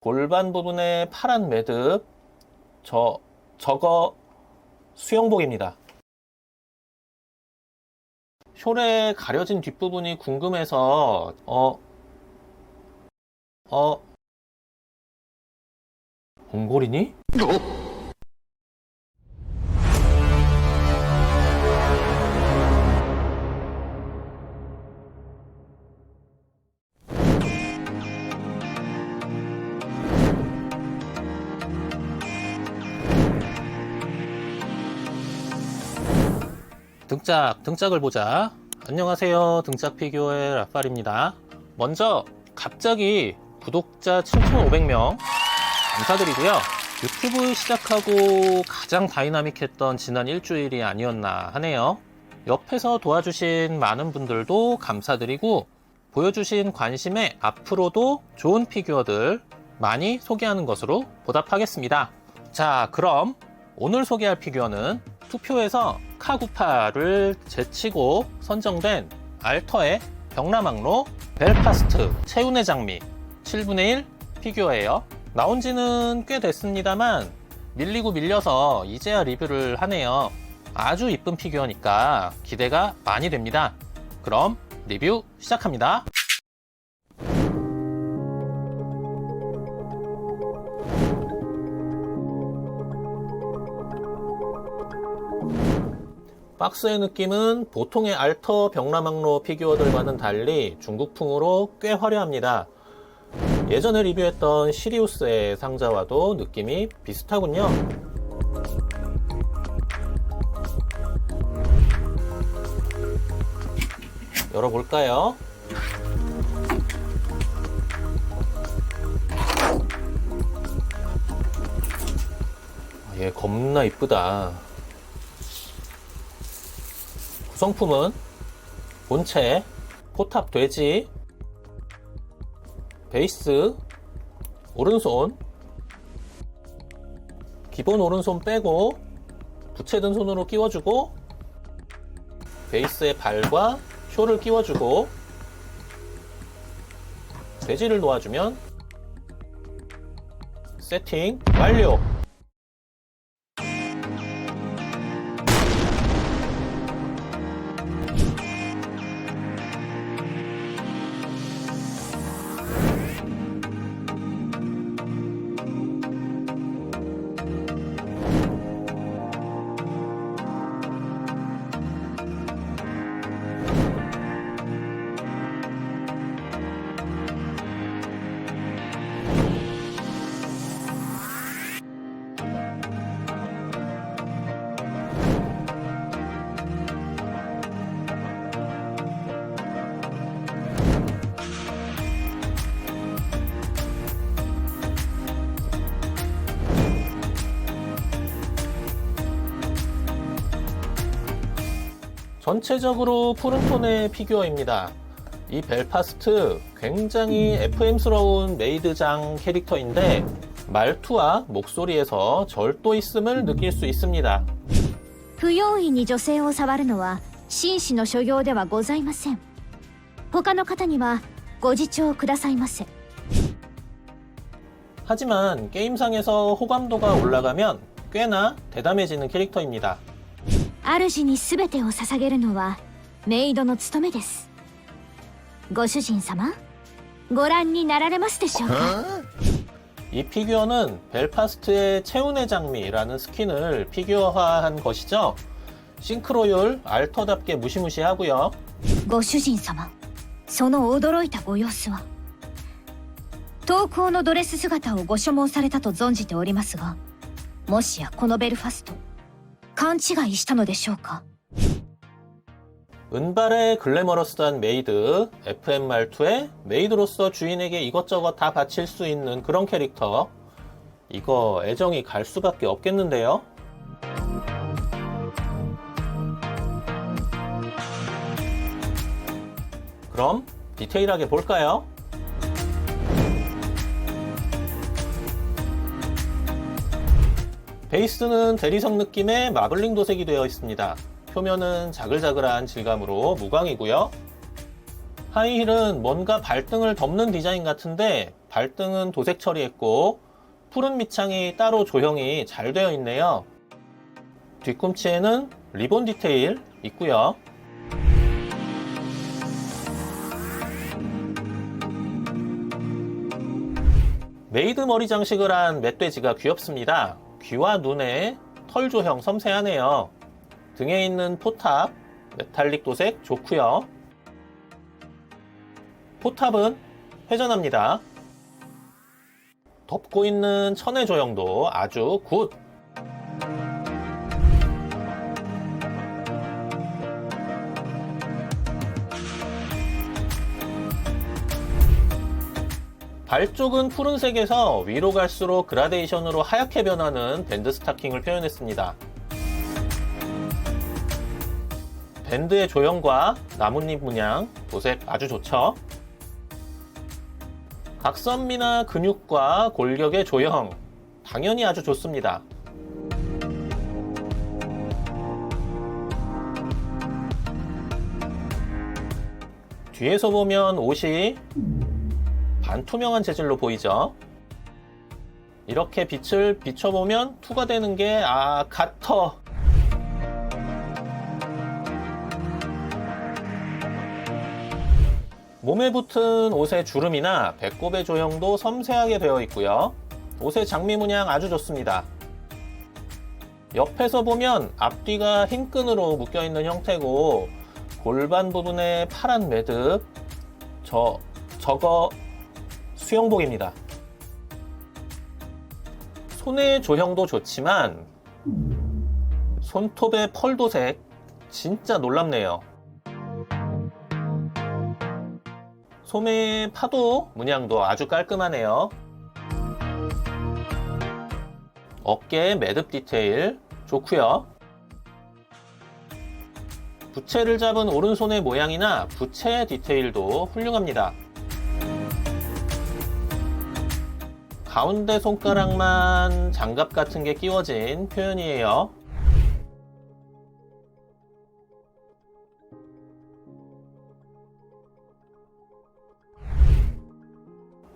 골반 부분에 파란 매듭, 저, 저거 수영복입니다. 숄에 가려진 뒷부분이 궁금해서, 어, 어, 몽골이니? 등짝, 등짝을 보자. 안녕하세요. 등짝 피규어의 라팔입니다. 먼저, 갑자기 구독자 7,500명 감사드리고요. 유튜브 시작하고 가장 다이나믹했던 지난 일주일이 아니었나 하네요. 옆에서 도와주신 많은 분들도 감사드리고, 보여주신 관심에 앞으로도 좋은 피규어들 많이 소개하는 것으로 보답하겠습니다. 자, 그럼 오늘 소개할 피규어는 투표에서 카구파를 제치고 선정된 알터의 병라망로 벨파스트 채운의 장미 7분의 1 피규어예요. 나온 지는 꽤 됐습니다만 밀리고 밀려서 이제야 리뷰를 하네요. 아주 이쁜 피규어니까 기대가 많이 됩니다. 그럼 리뷰 시작합니다. 박스의 느낌은 보통의 알터 병라망로 피규어들과는 달리 중국풍으로 꽤 화려합니다. 예전에 리뷰했던 시리우스의 상자와도 느낌이 비슷하군요. 열어볼까요? 아, 얘 겁나 이쁘다. 구성품은 본체, 포탑 돼지, 베이스, 오른손, 기본 오른손 빼고 부채 든 손으로 끼워주고 베이스에 발과 쇼를 끼워주고 돼지를 놓아주면 세팅 완료! 전체적으로 푸른 톤의 피규어입니다. 이 벨파스트 굉장히 FM스러운 메이드장 캐릭터인데 말투와 목소리에서 절도 있음을 느낄 수 있습니다. 不用意に女性を触るのは紳士の所業ではございません他の方にはご自重くださいませ 하지만 게임상에서 호감도가 올라가면 꽤나 대담해지는 캐릭터입니다. 主に全てを捧げるのはメイドの務めですご主人様ご覧になられますでしょうか 이 피규어는 벨파스트의 체운의 장미라는 스킨을 피규어화한 것이죠. 싱크로율 알터답게 무시무시하고요. ご主人様その驚いたご様子は投稿のドレス姿をご所望されたと存じておりますがもしやこのベルファスト 勘違いしたのでしょうか 은발의 글래머러스한 메이드, FM 말투에 메이드로서 주인에게 이것저것 다 바칠 수 있는 그런 캐릭터. 이거 애정이 갈 수밖에 없겠는데요? 그럼 디테일하게 볼까요? 베이스는 대리석 느낌의 마블링 도색이 되어 있습니다. 표면은 자글자글한 질감으로 무광이고요. 하이힐은 뭔가 발등을 덮는 디자인 같은데 발등은 도색 처리했고 푸른 밑창이 따로 조형이 잘 되어 있네요. 뒤꿈치에는 리본 디테일 있고요. 메이드 머리 장식을 한 멧돼지가 귀엽습니다. 귀와 눈에 털 조형 섬세하네요. 등에 있는 포탑, 메탈릭 도색 좋고요. 포탑은 회전합니다. 덮고 있는 천의 조형도 아주 굿. 발 쪽은 푸른색에서 위로 갈수록 그라데이션으로 하얗게 변하는 밴드 스타킹을 표현했습니다. 밴드의 조형과 나뭇잎 문양, 도색 아주 좋죠? 각선미나 근육과 골격의 조형, 당연히 아주 좋습니다. 뒤에서 보면 옷이 반투명한 재질로 보이죠? 이렇게 빛을 비춰보면 투가 되는 게, 아, 가터. 몸에 붙은 옷의 주름이나 배꼽의 조형도 섬세하게 되어 있고요. 옷의 장미 문양 아주 좋습니다. 옆에서 보면 앞뒤가 흰 끈으로 묶여 있는 형태고 골반 부분에 파란 매듭 저 저거 수영복입니다. 손의 조형도 좋지만 손톱의 펄 도색 진짜 놀랍네요. 소매의 파도 문양도 아주 깔끔하네요. 어깨 매듭 디테일 좋고요. 부채를 잡은 오른손의 모양이나 부채 디테일도 훌륭합니다. 가운데 손가락만 장갑 같은 게 끼워진 표현이에요.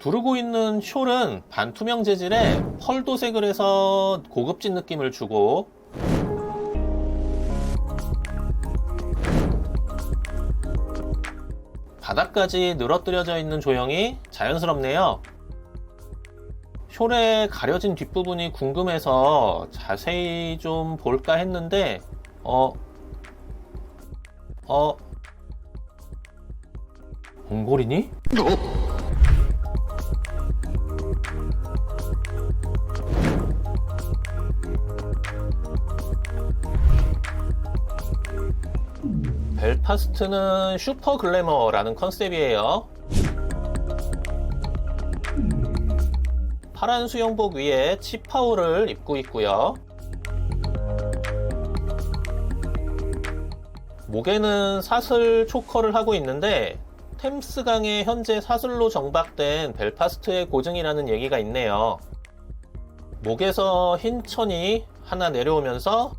두르고 있는 숄은 반투명 재질의 펄 도색을 해서 고급진 느낌을 주고 바닥까지 늘어뜨려져 있는 조형이 자연스럽네요. 숄의 가려진 뒷부분이 궁금해서 자세히 좀 볼까 했는데, 어, 어, 몽골이니? 벨파스트는 슈퍼 글래머라는 컨셉이에요. 파란 수영복 위에 치파오를 입고 있고요. 목에는 사슬 초커를 하고 있는데 템스강에 현재 사슬로 정박된 벨파스트의 고증이라는 얘기가 있네요. 목에서 흰 천이 하나 내려오면서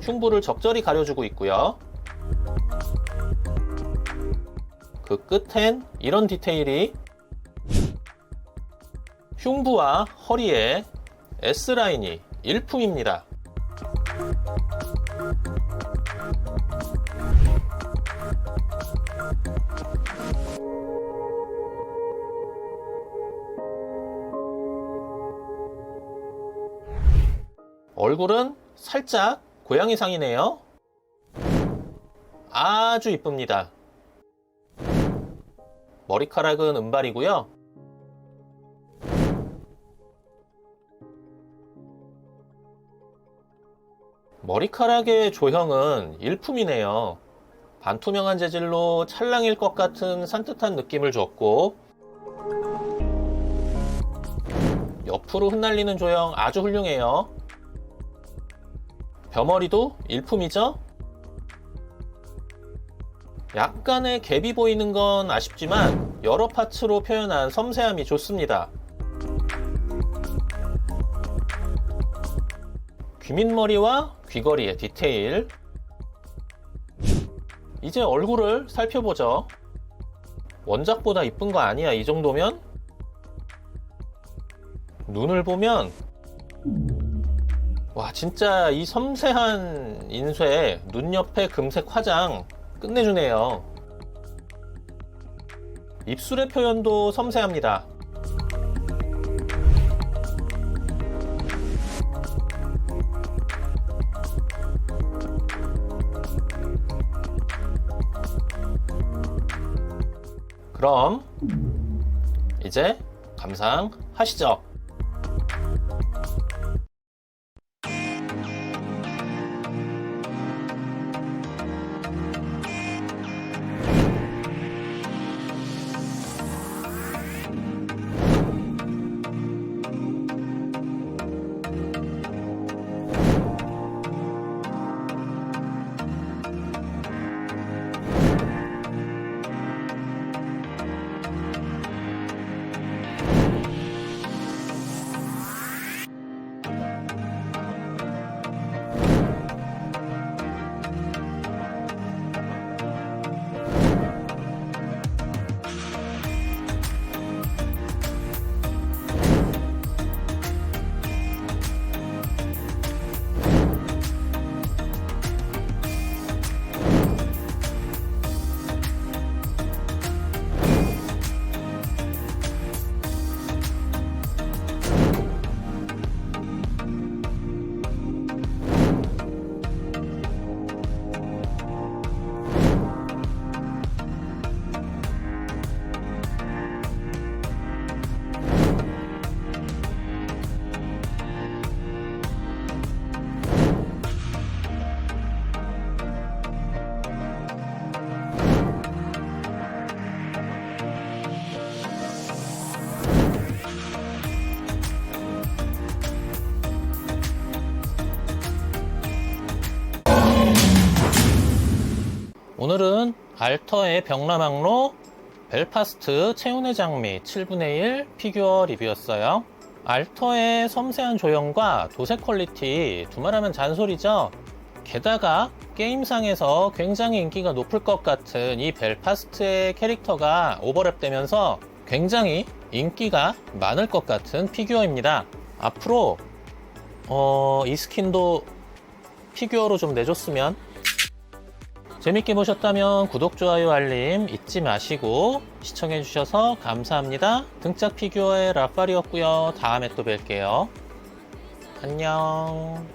흉부를 적절히 가려주고 있고요. 그 끝엔 이런 디테일이 흉부와 허리에 S라인이 일품입니다. 얼굴은 살짝 고양이상이네요. 아주 이쁩니다. 머리카락은 은발이고요. 머리카락의 조형은 일품이네요. 반투명한 재질로 찰랑일 것 같은 산뜻한 느낌을 줬고 옆으로 흩날리는 조형 아주 훌륭해요. 벼머리도 일품이죠? 약간의 갭이 보이는 건 아쉽지만 여러 파츠로 표현한 섬세함이 좋습니다. 귀밑머리와 귀걸이의 디테일. 이제 얼굴을 살펴보죠. 원작보다 이쁜 거 아니야 이 정도면? 눈을 보면 와 진짜 이 섬세한 인쇄 눈 옆에 금색 화장 끝내주네요 입술의 표현도 섬세합니다 그럼 이제 감상하시죠. 알터의 병라망로 벨파스트 체운의 장미 7분의 1 피규어 리뷰였어요. 알터의 섬세한 조형과 도색 퀄리티 두말하면 잔소리죠. 게다가 게임상에서 굉장히 인기가 높을 것 같은 이 벨파스트의 캐릭터가 오버랩되면서 굉장히 인기가 많을 것 같은 피규어입니다. 앞으로 어, 이 스킨도 피규어로 좀 내줬으면 재밌게 보셨다면 구독, 좋아요, 알림 잊지 마시고 시청해주셔서 감사합니다. 등짝 피규어의 라파리였고요. 다음에 또 뵐게요. 안녕.